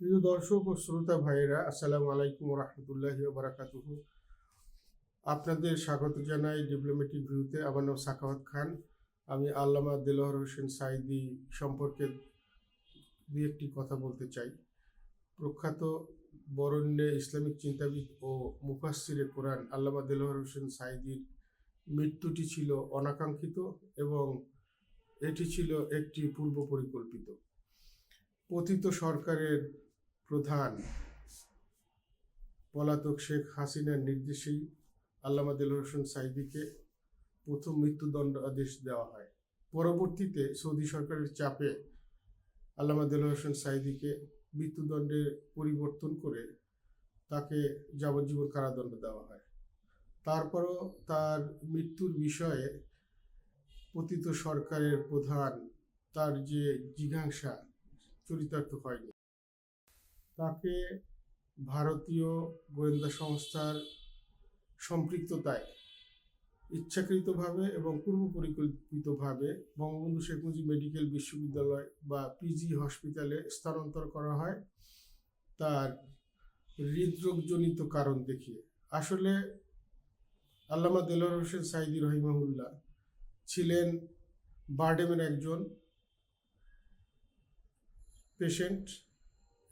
প্রিয় দর্শক ও শ্রোতা ভাইয়েরা, আসসালামু আলাইকুম রহমতুল্লাহি বারাকাতুহু। আপনাদের স্বাগত জানাই ডিপ্লোমেটিক ভিউতে আমার নাম সাকাওয়াত খান। আমি আল্লামা দেলোয়ার হোসেন সাইদি সম্পর্কে দু একটি কথা বলতে চাই। প্রখ্যাত বরণ্যে ইসলামিক চিন্তাবিদ ও মুফাসসিরে কোরআন আল্লামা দেলোয়ার হোসেন সাইদির মৃত্যুটি ছিল অনাকাঙ্ক্ষিত এবং এটি ছিল একটি পূর্ব পরিকল্পিত পতিত সরকারের প্রধান পলাতক শেখ হাসিনার নির্দেশেই আল্লামা দেলোয়ার হোসেন সাইদিকে প্রথম মৃত্যুদণ্ড আদেশ দেওয়া হয়। পরবর্তীতে সৌদি সরকারের চাপে আল্লামা দেলোয়ার হোসেন সাইদিকে মৃত্যুদণ্ডে পরিবর্তন করে তাকে যাবজ্জীবন কারাদণ্ড দেওয়া হয়। তারপরও তার মৃত্যুর বিষয়ে পতিত সরকারের প্রধান তার যে জিঘাংসা চরিতার্থ হয়নি। তাকে ভারতীয় গোয়েন্দা সংস্থার সম্পৃক্ততায় ইচ্ছাকৃতভাবে এবং পূর্ব পরিকল্পিতভাবে বঙ্গবন্ধু শেখ মুজিব মেডিকেল বিশ্ববিদ্যালয় বা পিজি হসপিটালে স্থানান্তর করা হয় তার হৃদরোগজনিত কারণ দেখিয়ে। আসলে আল্লামা দেলোয়ার হোসেন সাইদি রহিমাহুল্লাহ ছিলেন বারডেমের একজন পেশেন্ট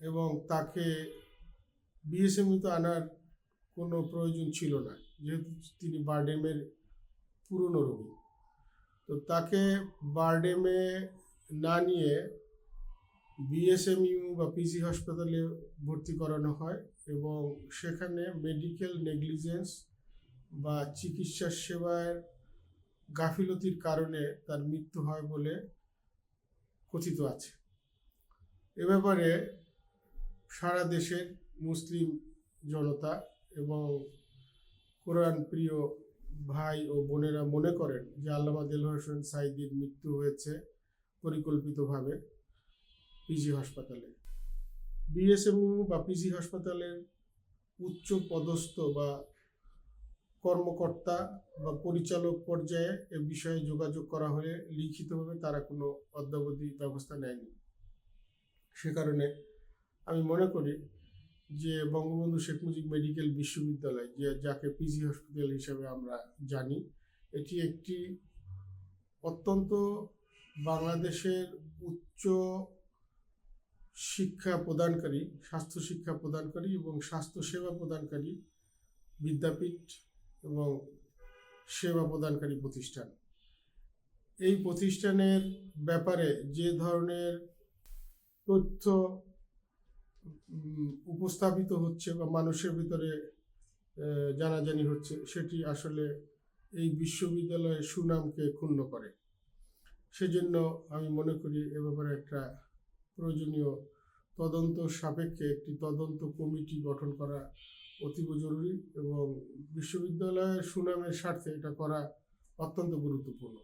এবং তাকে বিএসএমইতে আনার কোনো প্রয়োজন ছিল না, যেহেতু তিনি বারডেমের পুরনো রোগী। তো তাকে বারডেমে না নিয়ে বিএসএমইউ বা পিজি হাসপাতালে ভর্তি করানো হয় এবং সেখানে মেডিকেল নেগলিজেন্স বা চিকিৎসা সেবার গাফিলতির কারণে তার মৃত্যু হয় বলে কথিত আছে। এ ব্যাপারে সারা দেশের মুসলিম জনতা এবং কোরআন প্রিয় ভাই ও বোনেরা মনে করেন যে আল্লামা দেল হোসেন সাইদির মৃত্যু হয়েছে পরিকল্পিতভাবে পিজি হাসপাতালে। বিএসএমইউ বা পিজি হাসপাতালের উচ্চ পদস্থ বা কর্মকর্তা বা পরিচালক পর্যায়ে এ বিষয়ে যোগাযোগ করা হলে লিখিতভাবে তারা কোনো অদ্যাবধি ব্যবস্থা নেয়নি। সে কারণে আমি মনে করি যে বঙ্গবন্ধু শেখ মুজিব মেডিকেল বিশ্ববিদ্যালয়, যে যাকে পিজি হসপিটাল হিসেবে আমরা জানি, এটি একটি অত্যন্ত বাংলাদেশের উচ্চ শিক্ষা প্রদানকারী, স্বাস্থ্য শিক্ষা প্রদানকারী এবং স্বাস্থ্য সেবা প্রদানকারী বিদ্যাপীঠ এবং সেবা প্রদানকারী প্রতিষ্ঠান। এই প্রতিষ্ঠানের ব্যাপারে যে ধরনের তথ্য উপস্থাপিত হচ্ছে বা মানুষের ভিতরে জানাজানি হচ্ছে, সেটি আসলে এই বিশ্ববিদ্যালয়ের সুনামকে ক্ষুণ্ণ করে। সেজন্য আমি মনে করি এ ব্যাপারে একটা প্রয়োজনীয় তদন্ত সাপেক্ষে একটি তদন্ত কমিটি গঠন করা অতীব জরুরি এবং বিশ্ববিদ্যালয়ের সুনামের স্বার্থে এটা করা অত্যন্ত গুরুত্বপূর্ণ।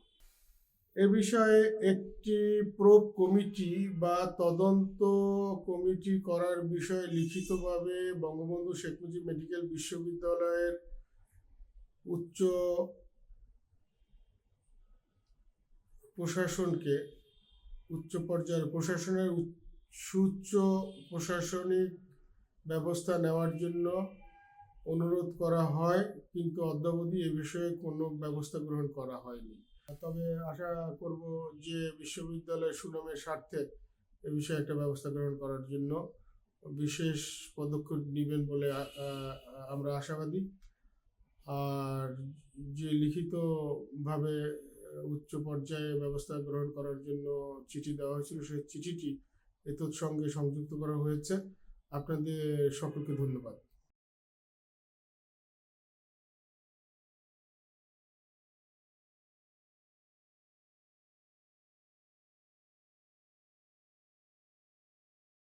এ বিষয়ে একটি প্রোব কমিটি বা তদন্ত কমিটি করার বিষয়ে লিখিতভাবে বঙ্গবন্ধু শেখ মুজিব মেডিকেল বিশ্ববিদ্যালয়ের উচ্চ প্রশাসনকে, উচ্চ পর্যায়ের প্রশাসনের সুউচ্চ প্রশাসনিক ব্যবস্থা নেওয়ার জন্য অনুরোধ করা হয়, কিন্তু অদ্যাবধি এ বিষয়ে কোনো ব্যবস্থা গ্রহণ করা হয়নি। তবে আশা করব যে বিশ্ববিদ্যালয়ের সুনামের স্বার্থে এ বিষয়ে একটা ব্যবস্থা গ্রহণ করার জন্য বিশেষ পদক্ষেপ নেবেন বলে আমরা আশাবাদী। আর যে লিখিতভাবে উচ্চ পর্যায়ে ব্যবস্থা গ্রহণ করার জন্য চিঠি দেওয়া হয়েছিল সেই চিঠিটি এতৎ সঙ্গে সংযুক্ত করা হয়েছে। আপনাদের সকলকে ধন্যবাদ।